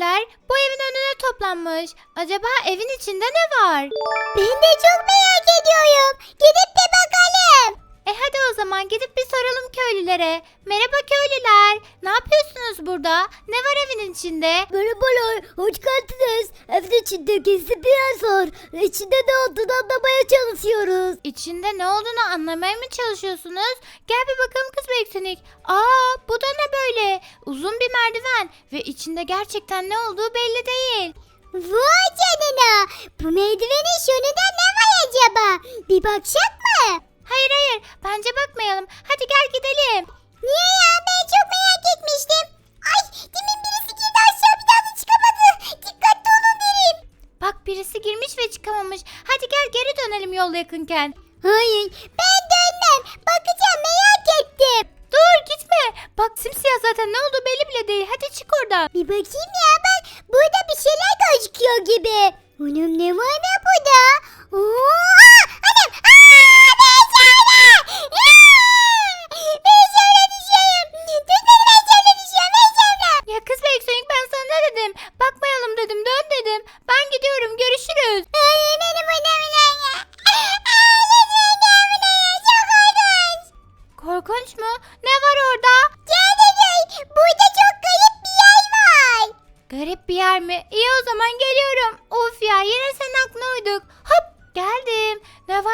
köylüler bu evin önüne toplanmış. Acaba evin içinde ne var? Ben de çok merak ediyorum. Gidip. E hadi o zaman gidip bir soralım köylülere. Merhaba köylüler. Ne yapıyorsunuz burada? Ne var evin içinde? Merhabalar, hoş geldiniz. Evin içinde gizli bir yer var. İçinde ne olduğunu anlamaya çalışıyoruz. İçinde ne olduğunu anlamaya mı çalışıyorsunuz? Gel bir bakalım kız Beksonik. Aa bu da ne böyle? Uzun bir merdiven ve içinde gerçekten ne olduğu belli değil. Vay canına. Bu merdivenin sonunda ne var acaba? Bir bakacak mı? Yakınken. Hayır, ben dönmem. Bakacağım, merak ettim. Dur gitme. Bak simsiyah zaten ne olduğu belli bile değil. Hadi çık oradan. Bir bakayım ya ben. Burada bir şeyler gözüküyor gibi. Anam ne var ne burada? Oo, aa, anam. Aa, ben şöyle. Ben şöyle düşüyorum. Tut beni ben şöyle düşüyorum. Ben şöyle. Ya kız Beksonik ben sana ne dedim? Bakmayalım dedim dön dedim. Ben gidiyorum görüşürüz. Ay benim anam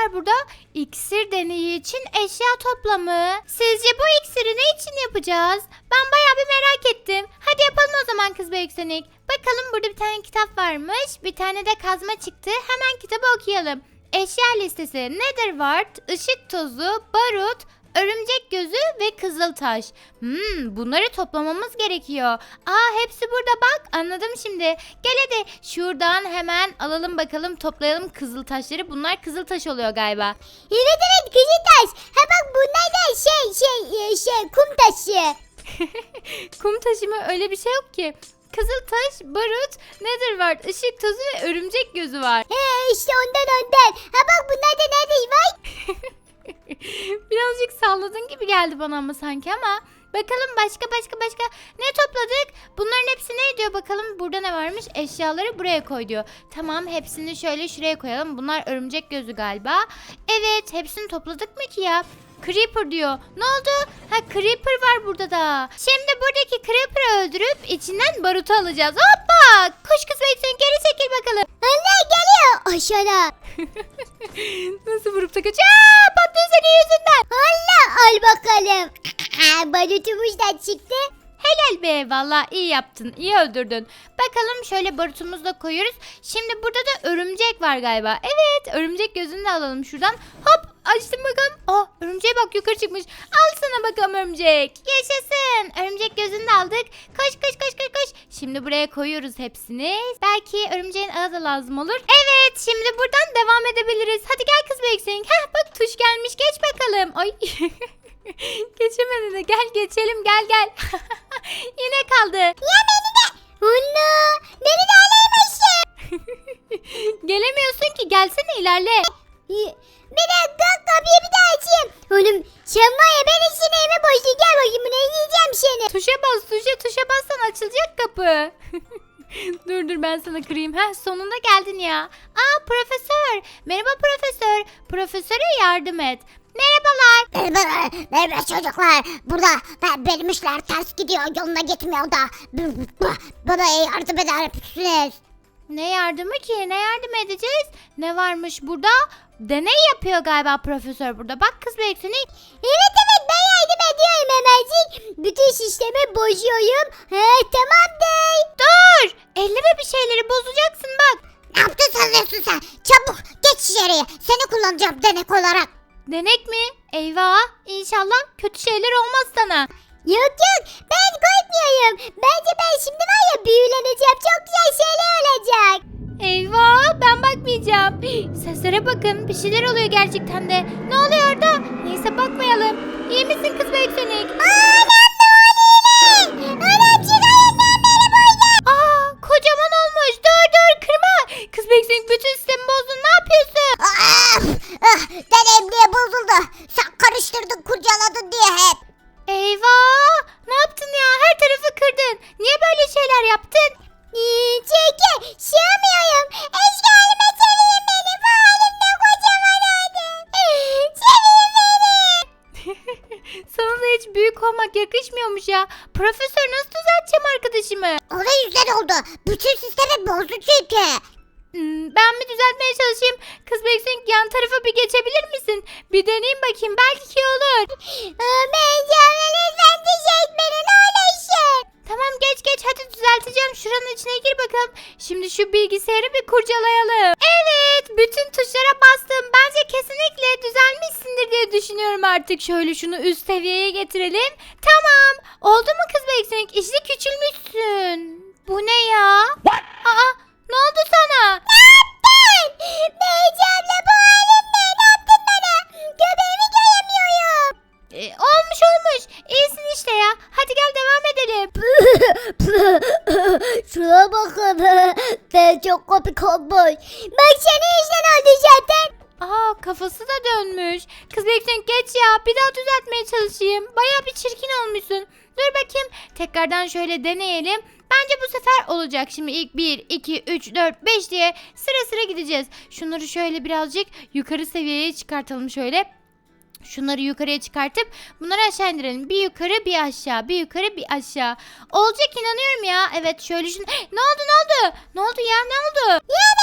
var burada? İksir deneyi için eşya toplamı. Sizce bu iksiri ne için yapacağız? Ben bayağı bir merak ettim. Hadi yapalım o zaman kız Büyüksenik. Bakalım burada bir tane kitap varmış. Bir tane de kazma çıktı. Hemen kitabı okuyalım. Eşya listesi Netherwart, ışık tozu, barut, örümcek gözü ve kızıltaş. Hmm, bunları toplamamız gerekiyor. Aa hepsi burada bak anladım şimdi. Gel hadi şuradan hemen alalım bakalım toplayalım kızıltaşları. Bunlar kızıltaş oluyor galiba. Evet evet Kızıltaş. Ha bak bunlar da şey şey e, şey kum taşı. Kum taşı mı öyle bir şey yok ki. Kızıltaş, barut, netherwart, ışık tozu ve örümcek gözü var. He işte ondan ondan. Ha bak bunlar da nerede var? Birazcık salladın gibi geldi bana ama sanki ama. Bakalım başka başka başka ne topladık? Bunların hepsi ne diyor bakalım burada ne varmış? Eşyaları buraya koy diyor. Tamam hepsini şöyle şuraya koyalım. Bunlar örümcek gözü galiba. Evet hepsini topladık mı ki ya? Creeper diyor. Ne oldu? Ha Creeper var burada da. Şimdi buradaki Creeper'ı öldürüp içinden barutu alacağız. Hoppa! Koş kız bekleyin geri çekil bakalım. Allah geliyor aşağıda. Nasıl vurup da kaç? Aa, patlıyor senin yüzünden. Allah al bakalım. Barutumuz da çıktı. Helal be valla iyi yaptın iyi öldürdün. Bakalım şöyle barutumuzu da koyuyoruz. Şimdi burada da örümcek var galiba. Evet örümcek gözünü de alalım şuradan. Hop açtım bakalım. Oh örümceğe bak yukarı çıkmış. Al sana bakalım örümcek. Yaşasın. Örümcek gözünü de aldık. Koş koş koş koş koş. Şimdi buraya koyuyoruz hepsini. Belki örümceğin ağı da lazım olur. Evet şimdi buradan devam edebiliriz. Hadi gel kız Beksin. Heh bak tuş gelmiş geç bakalım. Ay. Geçemedi de gel geçelim gel gel. Yine kaldı. Ya beni de. Allah beni de alayım Gelemiyorsun ki gelsene ilerle. Bir dakika kapıyı bir daha açayım. Oğlum sen var ya ben işine boştu. Gel bakayım buraya yiyeceğim seni. Tuşa bas tuşa tuşa bassan açılacak kapı. dur dur ben sana kırayım. Heh sonunda geldin ya. Aa profesör. Merhaba profesör. Profesöre yardım et. Merhabalar. Merhaba, merhaba çocuklar. Burada ben, benim işler ters gidiyor. Yoluna gitmiyor da. Bana yardım eder misiniz? Ne yardımı ki? Ne yardım edeceğiz? Ne varmış burada? Deney yapıyor galiba profesör burada. Bak kız Beksonik. Evet evet ben yardım ediyorum hemencik. Bütün sistemi bozuyorum. He tamamdır. Dur! Elleme bir şeyleri bozacaksın bak. Ne yaptın sanıyorsun sen? Çabuk geç içeriye. Seni kullanacağım denek olarak. Denek mi? Eyvah! İnşallah kötü şeyler olmaz sana. Yok yok ben korkmuyorum. Bence ben şimdi var ya büyüleneceğim. Çok güzel şeyler olacak. Eyvah! Ben bakmayacağım. Seslere bakın. Bir şeyler oluyor gerçekten de. Ne oluyor orada? Neyse bakmayalım. İyi misin kız Beksonik? Anam atacağım arkadaşımı? O da yüzden oldu. Bütün sistemi bozdu çünkü. Hmm, ben bir düzeltmeye çalışayım. Kız Beksin yan tarafa bir geçebilir misin? Bir deneyeyim bakayım belki olur. Beyzem lütfen düşet beni ne olursun. Tamam geç geç hadi düzelteceğim. Şuranın içine gir bakalım. Şimdi şu bilgisayarı bir kurcalayalım. Evet bütün tuşlara bastım. Bence kesinlikle düzelmişsindir diye düşünüyorum artık. Şöyle şunu üst seviyeye getirelim. Tamam. Oldu mu kız Beksin? İşte küçülmüşsün. Bu ne ya? Aa ne oldu sana? Beyzem'le bu halim ne? Ne yaptın Çok komik olmuş. Bak seni işten oldu zaten. Aa kafası da dönmüş. Kız Beksin geç ya. Bir daha düzeltmeye çalışayım. Baya bir çirkin olmuşsun. Dur bakayım. Tekrardan şöyle deneyelim. Bence bu sefer olacak. Şimdi ilk 1, 2, 3, 4, 5 diye sıra sıra gideceğiz. Şunları şöyle birazcık yukarı seviyeye çıkartalım şöyle. Şunları yukarıya çıkartıp bunları aşağı indirelim. Bir yukarı bir aşağı bir yukarı bir aşağı. Olacak inanıyorum ya. Evet şöyle şunu. Ne oldu ne oldu? Ne oldu ya ne oldu? Ya?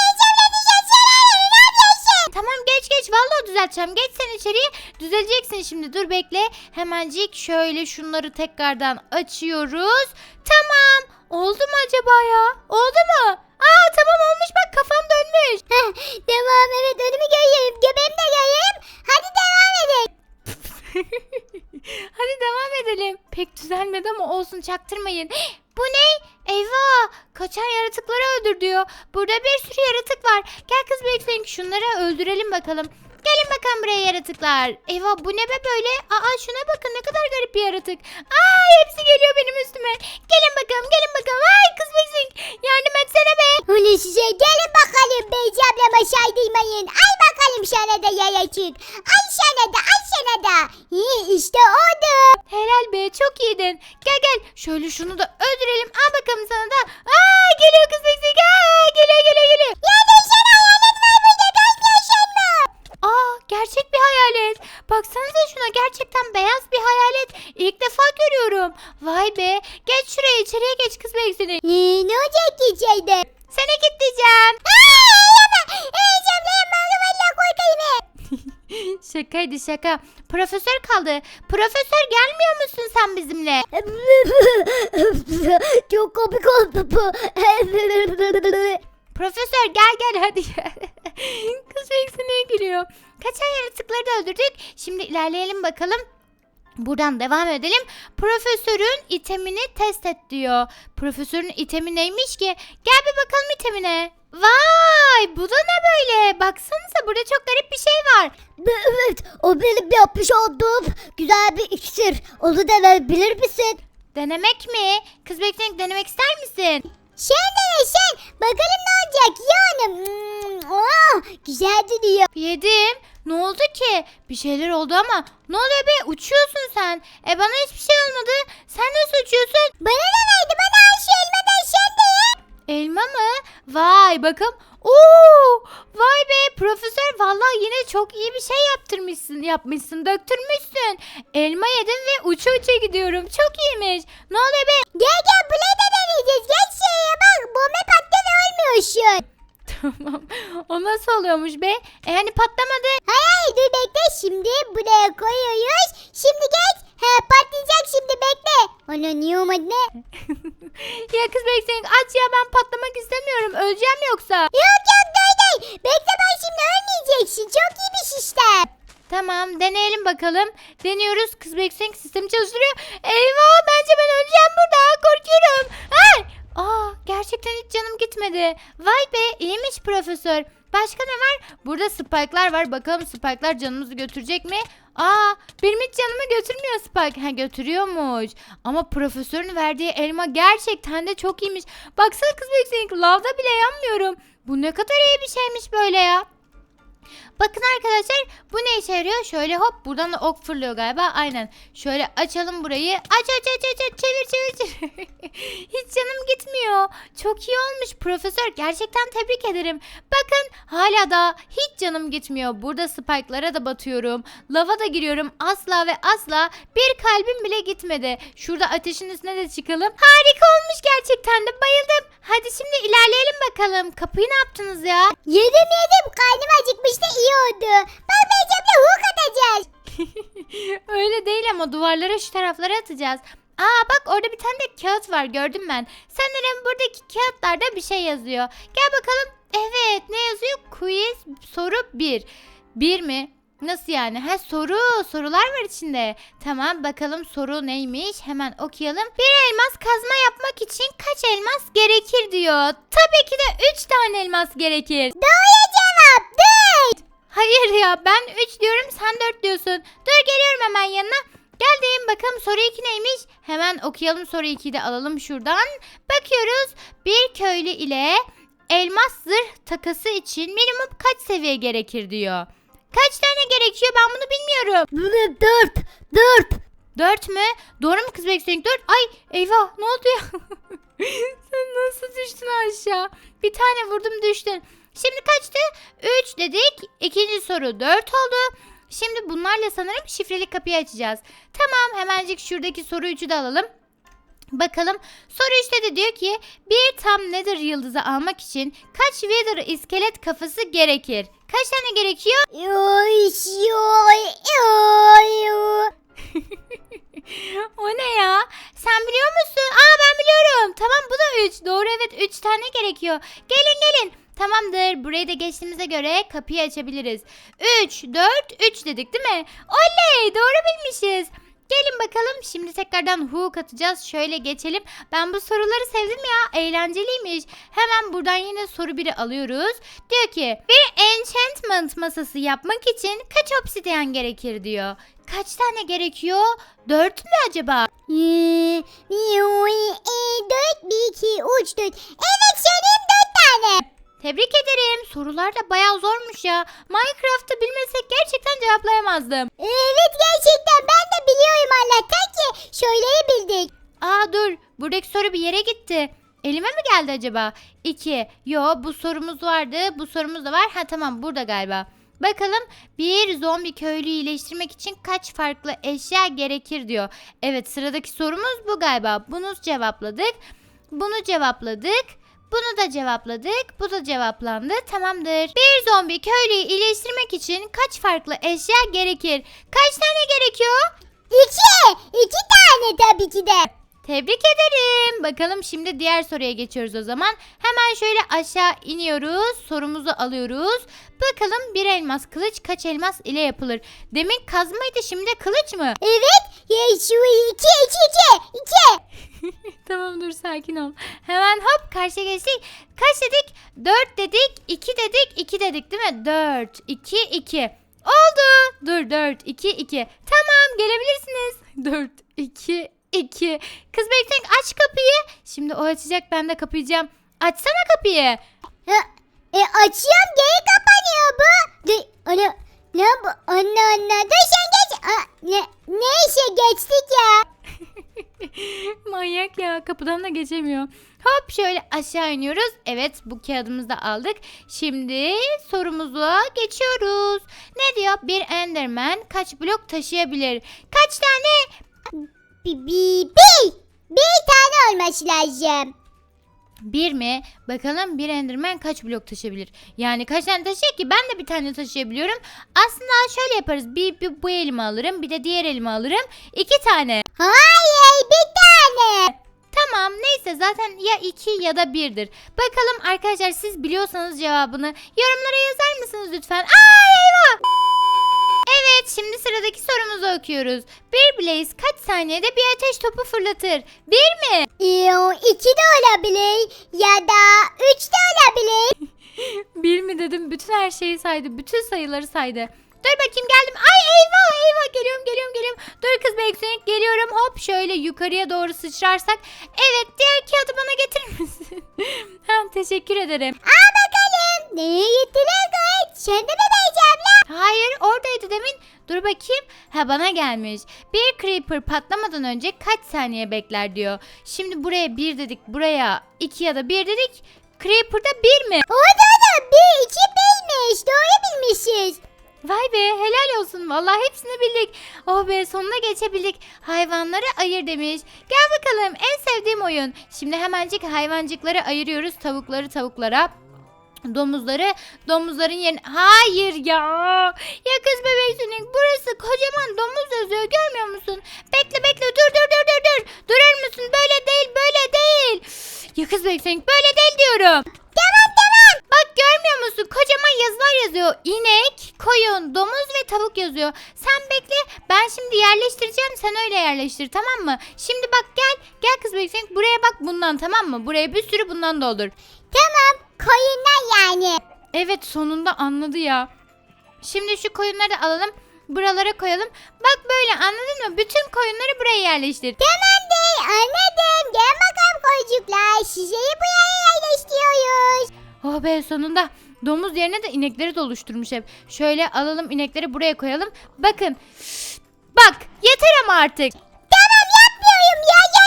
Tamam geç geç vallahi düzelteceğim. Geç sen içeriye düzeleceksin şimdi. Dur bekle. Hemencik şöyle şunları tekrardan açıyoruz. Tamam. Oldu mu acaba ya? Oldu mu? Aa tamam olmuş bak kafam dönmüş. Devam evet önümü görüyorum. Göbeğimi de görüyorum. Hadi devam edelim. Hadi devam edelim. Pek düzelmedi ama olsun çaktırmayın. Bu ne? Eyvah! Kaçan yaratıkları öldür diyor. Burada bir sürü yaratık var. Gel kız Beksin şunları öldürelim bakalım. Gelin bakalım buraya yaratıklar. Eyvah bu ne be böyle? Aa şuna bakın ne kadar garip bir yaratık. Aa hepsi geliyor benim üstüme. Gelin bakalım gelin bakalım. Ay kız Beksin yardım etsene be. Ulan size gelin bakalım Beyzem'le maşay değmeyin. Ay bakalım sana da yaratık. Ay sana da ay sana da. İyi işte oldu. Helal be çok iyiydin. Gel gel şöyle şunu da öldürelim. Al bakalım sana da. Aa geliyor kız Beksin. Aa geliyor geliyor geliyor. Ya sen Aa gerçek bir hayalet. Baksanıza şuna gerçekten beyaz bir hayalet. İlk defa görüyorum. Vay be. Geç şuraya içeriye geç kız Beksin'i. Ee, ne olacak ki yapmalı valla korkayım he. Şakaydı şaka. Profesör kaldı. Profesör gelmiyor musun sen bizimle? Çok komik oldu bu. Profesör gel gel hadi. Kız Beksin'e gülüyor. Kaçan yaratıkları da öldürdük. Şimdi ilerleyelim bakalım. Buradan devam edelim. Profesörün itemini test et diyor. Profesörün itemi neymiş ki? Gel bir bakalım itemine. Vay bu da ne böyle? Baksanıza burada çok garip bir şey var. evet o benim yapmış olduğum güzel bir iksir. Onu denebilir misin? Denemek mi? Kız bekleyin denemek ister misin? Sen sen. Bakalım ne olacak yani. Hmm, oh, güzel duruyor. Yedim. Ne oldu ki? Bir şeyler oldu ama. Ne oluyor be? Uçuyorsun sen. E bana hiçbir şey olmadı. Sen nasıl uçuyorsun? Bana ne verdi bana her şey ye. Elma mı? Vay bakın. Oo! Vay be profesör vallahi yine çok iyi bir şey yaptırmışsın, yapmışsın, döktürmüşsün. Elma yedim ve uça uça gidiyorum. Çok iyiymiş. Ne oluyor be? Gel gel buraya da deneyeceğiz. Geç şuraya bak. Bomba patlama olmuyorsun. Tamam. O nasıl oluyormuş be? E hani patlamadı. Hayır dur bekle. Şimdi buraya koyuyoruz. Şimdi geç. He patlayacak şimdi bekle. Ana niye olmadı ne? Ya kız bekleyin aç ya ben patlamak istemiyorum. Öleceğim yoksa. Yok yok dur dur. Bekle ben şimdi ölmeyeceksin. Çok iyi bir sistem. Tamam deneyelim bakalım. Deniyoruz. Kız bekleyin sistemi çalıştırıyor. Eyvah bence ben öleceğim burada. Korkuyorum. Ay! Aa gerçekten hiç canım gitmedi. Vay be iyiymiş profesör. Burada spike'lar var. Bakalım spike'lar canımızı götürecek mi? Aa benim hiç canımı götürmüyor Spike. Ha götürüyormuş. Ama profesörün verdiği elma gerçekten de çok iyiymiş. Baksana kız bekleyin lavda bile yanmıyorum. Bu ne kadar iyi bir şeymiş böyle ya. Bakın arkadaşlar bu ne işe yarıyor? Şöyle hop buradan da ok fırlıyor galiba. Aynen. Şöyle açalım burayı. Aç aç aç aç çevir çevir çevir. Hiç canım gitmiyor. Çok iyi olmuş profesör. Gerçekten tebrik ederim. Bakın hala da hiç canım gitmiyor. Burada spike'lara da batıyorum. Lava da giriyorum. Asla ve asla bir kalbim bile gitmedi. Şurada ateşin üstüne de çıkalım. Harika olmuş gerçekten de. Bayıldım. Hadi şimdi ilerleyelim bakalım. Kapıyı ne yaptınız ya? Yedim yedim karnım acıkmıştı iyi oldu. Bak Beyzem'le huk atacağız. Öyle değil ama duvarlara şu taraflara atacağız. Aa bak orada bir tane de kağıt var gördüm ben. Sanırım buradaki kağıtlarda bir şey yazıyor. Gel bakalım. Evet ne yazıyor? Quiz soru 1. 1 mi? Nasıl yani? Ha soru, sorular var içinde. Tamam bakalım soru neymiş? Hemen okuyalım. Bir elmas kazma yapmak için kaç elmas gerekir diyor. Tabii ki de 3 tane elmas gerekir. Doğru cevap dört. Hayır ya ben 3 diyorum sen 4 diyorsun. Dur geliyorum hemen yanına. Geldim bakalım soru 2 neymiş? Hemen okuyalım soru 2'yi de alalım şuradan. Bakıyoruz bir köylü ile elmas zırh takası için minimum kaç seviye gerekir diyor. Kaç tane gerekiyor ben bunu bilmiyorum. Bunu dört. Dört. 4 mü? Doğru mu kız Beksonik 4? Ay eyvah ne oldu ya? Sen nasıl düştün aşağı? Bir tane vurdum düştün. Şimdi kaçtı? 3 dedik. İkinci soru 4 oldu. Şimdi bunlarla sanırım şifreli kapıyı açacağız. Tamam hemencik şuradaki soru 3'ü de alalım. Bakalım soru işte de diyor ki bir tam nether yıldızı almak için kaç wither iskelet kafası gerekir? Kaç tane gerekiyor? O ne ya? Sen biliyor musun? Aa ben biliyorum. Tamam bu da 3. Doğru evet 3 tane gerekiyor. Gelin gelin. Tamamdır. Burayı da geçtiğimize göre kapıyı açabiliriz. 3, 4, 3 dedik değil mi? Oley doğru bilmişiz. Gelin bakalım şimdi tekrardan hook atacağız. Şöyle geçelim. Ben bu soruları sevdim ya. Eğlenceliymiş. Hemen buradan yine soru 1'i alıyoruz. Diyor ki bir enchantment masası yapmak için kaç obsidyen gerekir diyor. Kaç tane gerekiyor? 4 mü acaba? Ee, Dört, bir, iki, üç, dört. Evet söyleyeyim dört tane. Tebrik ederim. Sorular da bayağı zormuş ya. Minecraft'ı bilmesek gerçekten cevaplayamazdım. Evet gerçekten ben de biliyorum Allah'tan ki söyleyebildik. Aa dur. Buradaki soru bir yere gitti. Elime mi geldi acaba? 2. Yo bu sorumuz vardı. Bu sorumuz da var. Ha tamam burada galiba. Bakalım bir zombi köylüyü iyileştirmek için kaç farklı eşya gerekir diyor. Evet sıradaki sorumuz bu galiba. Bunu cevapladık. Bunu cevapladık. Bunu da cevapladık. Bu da cevaplandı. Tamamdır. Bir zombi köylüyü iyileştirmek için kaç farklı eşya gerekir? Kaç tane gerekiyor? İki. iki tane tabii ki de. Tebrik ederim. Bakalım şimdi diğer soruya geçiyoruz o zaman. Hemen şöyle aşağı iniyoruz. Sorumuzu alıyoruz. Bakalım bir elmas kılıç kaç elmas ile yapılır? Demin kazmaydı şimdi kılıç mı? Evet. Ya şu iki, iki, iki, iki. tamam dur sakin ol. Hemen hop karşıya geçtik. Kaç dedik? 4 dedik, 2 dedik, 2 dedik değil mi? 4, 2, 2. Oldu. Dur 4, 2, 2. Tamam gelebilirsiniz. 4, 2, 2. Kız bekleyin aç kapıyı. Şimdi o açacak ben de kapayacağım. Açsana kapıyı. Ha, e açıyorum geri kapanıyor bu. De, ana, ne bu? Anne anne. Dur sen geç. Aa, ne, neyse geçtik ya. Manyak ya kapıdan da geçemiyor. Hop şöyle aşağı iniyoruz. Evet bu kağıdımızı da aldık. Şimdi sorumuza geçiyoruz. Ne diyor? Bir Enderman kaç blok taşıyabilir? Kaç tane? Bir, bir, bir. Bir tane olması lazım. Bir mi? Bakalım bir Enderman kaç blok taşıyabilir? Yani kaç tane taşıyor ki? Ben de bir tane taşıyabiliyorum. Aslında şöyle yaparız. Bir, bir bu elimi alırım. Bir de diğer elimi alırım. İki tane. Hayır bir tane. Tamam neyse zaten ya 2 ya da 1'dir. Bakalım arkadaşlar siz biliyorsanız cevabını yorumlara yazar mısınız lütfen? Evet şimdi sıradaki sorumuzu okuyoruz. Bir Blaze kaç saniyede bir ateş topu fırlatır? Bir mi? Yo, iki de olabilir ya da üç de olabilir. Bir mi dedim bütün her şeyi saydı. Bütün sayıları saydı. Dur bakayım geldim. Ay eyvah eyvah geliyorum geliyorum geliyorum. Dur kız Beksonik geliyorum. Hop şöyle yukarıya doğru sıçrarsak. Evet diğer kağıdı bana getirir misin? ha, teşekkür ederim. Al bakalım. Nereye gittiler kız? Sen de mi Beyci abla? Hayır oradaydı demin. Dur bakayım. Ha bana gelmiş. Bir creeper patlamadan önce kaç saniye bekler diyor. Şimdi buraya bir dedik buraya iki ya da bir dedik. Creeper'da bir mi? Orada da bir iki bilmiş. Doğru bilmişiz. Vay be helal olsun vallahi hepsini bildik. Oh be sonuna geçebildik. Hayvanları ayır demiş. Gel bakalım en sevdiğim oyun. Şimdi hemencik hayvancıkları ayırıyoruz tavukları tavuklara. Domuzları domuzların yerine... Hayır ya. Ya kız bebek burası kocaman domuz yazıyor görmüyor musun? Bekle bekle dur dur dur dur dur. Durur musun? Böyle değil böyle değil. Ya kız bebek böyle değil diyorum. Tamam tamam. Bak görmüyor musun? Kocaman yazılar yazıyor. İnek, koyun, domuz ve tavuk yazıyor. Sen bekle. Ben şimdi yerleştireceğim. Sen öyle yerleştir tamam mı? Şimdi bak gel. Gel kız bekleyin. Buraya bak bundan tamam mı? Buraya bir sürü bundan doldur. Tamam. Koyunlar yani. Evet sonunda anladı ya. Şimdi şu koyunları alalım. Buralara koyalım. Bak böyle anladın mı? Bütün koyunları buraya yerleştir. Tamam değil anladım. Gel bakalım koyucuklar. Sizeyi buraya yerleştiriyoruz. Oh be sonunda. Domuz yerine de inekleri de oluşturmuş hep. Şöyle alalım inekleri buraya koyalım. Bakın. Bak yeter ama artık. Tamam yapmıyorum ya. Kadar.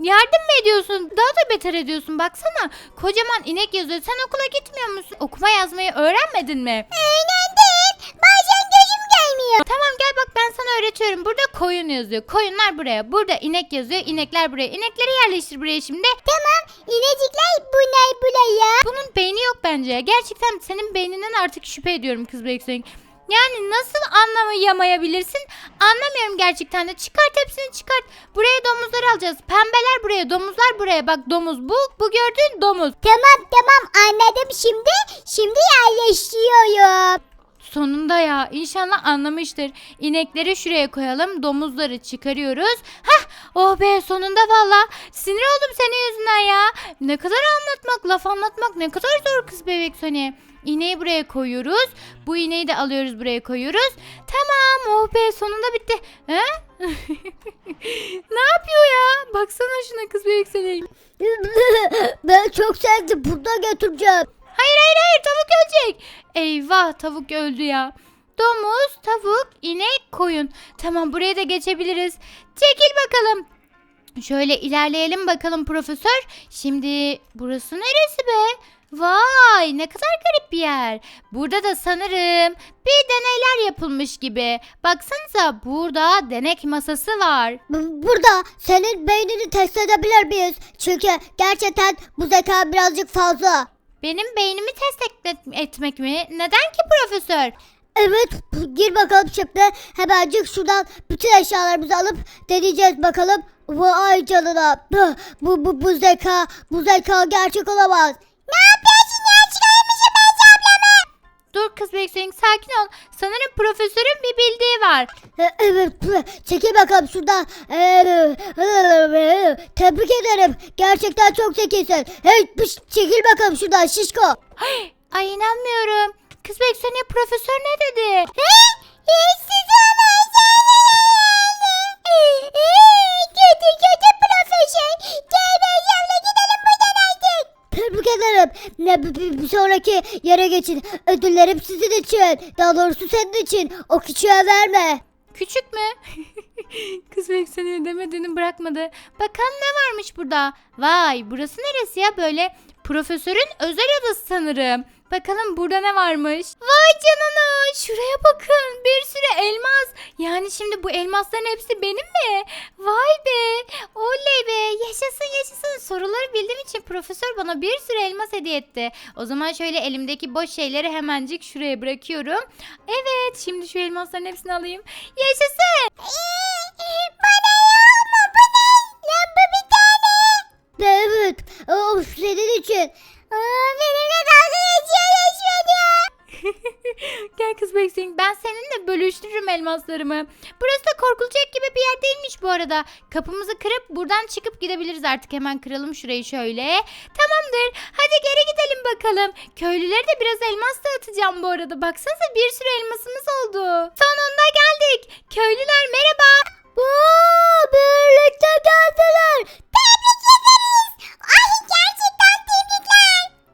Yardım mı ediyorsun? Daha da beter ediyorsun. Baksana. Kocaman inek yazıyor. Sen okula gitmiyor musun? Okuma yazmayı öğrenmedin mi? Öğrendim. Bazen gözüm gelmiyor. Tamam gel bak ben sana öğretiyorum. Burada koyun yazıyor. Koyunlar buraya. Burada inek yazıyor. İnekler buraya. İnekleri yerleştir buraya şimdi. Tamam. İnecikler bunlar buraya. Bunun beyni yok bence. Gerçekten senin beyninden artık şüphe ediyorum kız Beksoying. Yani nasıl anlayamayabilirsin? Anlamıyorum gerçekten de. Çıkart hepsini çıkart. Buraya domuzları alacağız. Pembeler buraya, domuzlar buraya. Bak domuz bu. Bu gördüğün domuz. Tamam tamam anladım şimdi. Şimdi yerleştiriyorum. Sonunda ya. İnşallah anlamıştır. İnekleri şuraya koyalım. Domuzları çıkarıyoruz. Hah. Oh be sonunda valla. Sinir oldum senin yüzünden ya. Ne kadar anlatmak, laf anlatmak ne kadar zor kız bebek Sony. İneği buraya koyuyoruz. Bu ineği de alıyoruz buraya koyuyoruz. Tamam. Oh be sonunda bitti. He? ne yapıyor ya? Baksana şuna kız bebek Sony. ben çok sevdim. Burada götüreceğim. Hayır hayır hayır tavuk ölecek. Eyvah tavuk öldü ya. Domuz, tavuk, inek, koyun. Tamam buraya da geçebiliriz. Çekil bakalım. Şöyle ilerleyelim bakalım profesör. Şimdi burası neresi be? Vay ne kadar garip bir yer. Burada da sanırım bir deneyler yapılmış gibi. Baksanıza burada denek masası var. B- Burada senin beynini test edebilir miyiz? Çünkü gerçekten bu zeka birazcık fazla. Benim beynimi test et- etmek mi? Neden ki profesör? Evet gir bakalım şimdi. Hemencik şuradan bütün eşyalarımızı alıp deneyeceğiz bakalım. Vay canına. Bu, bu, bu, bu zeka, bu zeka gerçek olamaz. Ne yapıyorsun ya? Çıkarmışım ben. Dur kız Beksoying sakin ol. Sanırım profesörün bir bildiği var. E, Evet, çekil bakalım şuradan. E, Tebrik ederim. Gerçekten çok zekisin. Hey, pış, çekil bakalım şuradan şişko. Ay inanmıyorum. Kız Beksoying'e profesör ne dedi? Kötü kötü profesör. Ederim. Ne bir, sonraki yere geçin. Ödüllerim sizin için. Daha doğrusu senin için. O küçüğe verme. Küçük mü? Kız Beksoying'e demediğini bırakmadı. Bakalım ne varmış burada? Vay burası neresi ya böyle? Profesörün özel odası sanırım. Bakalım burada ne varmış? Vay canına şuraya bakın bir sürü elmas. Yani şimdi bu elmasların hepsi benim mi? Vay be oley be yaşasın yaşasın soruları bildiğim için profesör bana bir sürü elmas hediye etti. O zaman şöyle elimdeki boş şeyleri hemencik şuraya bırakıyorum. Evet şimdi şu elmasların hepsini alayım. Yaşasın. Bana mu? Bu ne? Lan bu bir tane. Evet. Of senin için. Aa, benimle dalga geçiyor resmen. Gel kız Beksin ben seninle bölüştürürüm elmaslarımı. Burası da korkulacak gibi bir yer değilmiş bu arada. Kapımızı kırıp buradan çıkıp gidebiliriz artık. Hemen kıralım şurayı şöyle. Tamamdır. Hadi geri gidelim bakalım. Köylülere de biraz elmas dağıtacağım bu arada. Baksanıza bir sürü elmasımız oldu. Sonunda geldik. Köylüler merhaba. Oo, birlikte geldiler. Tebrik ederiz. Ay.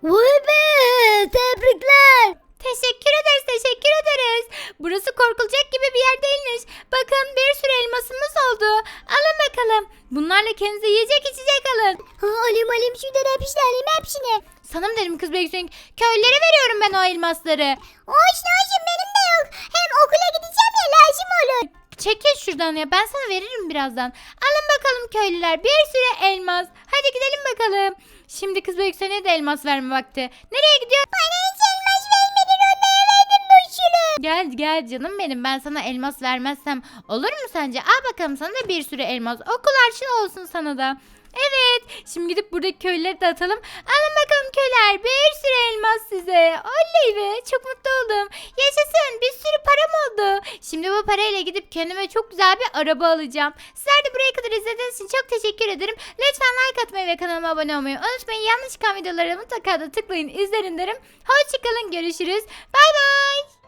Vay be tebrikler. Teşekkür ederiz teşekkür ederiz. Burası korkulacak gibi bir yer değilmiş. Bakın bir sürü elmasımız oldu. Alın bakalım. Bunlarla kendinize yiyecek içecek alın. Ha, alayım alayım şuradan hepsini alayım hepsini. Sana mı dedim kız Beksin? Köylere veriyorum ben o elmasları. Hoş hoşum benim de yok. Hem okula gideceğim ya lazım olur. Çekil şuradan ya ben sana veririm birazdan. Alın bakalım köylüler bir sürü elmas. Hadi gidelim bakalım. Şimdi kız Beksin'e de elmas verme vakti. Nereye gidiyor? Bana hiç elmas vermedin onlara verdim bir sürü. Gel gel canım benim ben sana elmas vermezsem olur mu sence? Al bakalım sana da bir sürü elmas. Okul harçlı olsun sana da. Evet. Şimdi gidip buradaki köylüleri de atalım. Alın bakalım köyler. Bir sürü elmas size. Oley be. Çok mutlu oldum. Yaşasın. Bir sürü param oldu. Şimdi bu parayla gidip kendime çok güzel bir araba alacağım. Sizler de buraya kadar izlediğiniz için çok teşekkür ederim. Lütfen like atmayı ve kanalıma abone olmayı unutmayın. Yanlış çıkan videolara mutlaka da tıklayın izlerin derim. Hoşçakalın. Görüşürüz. Bay bay.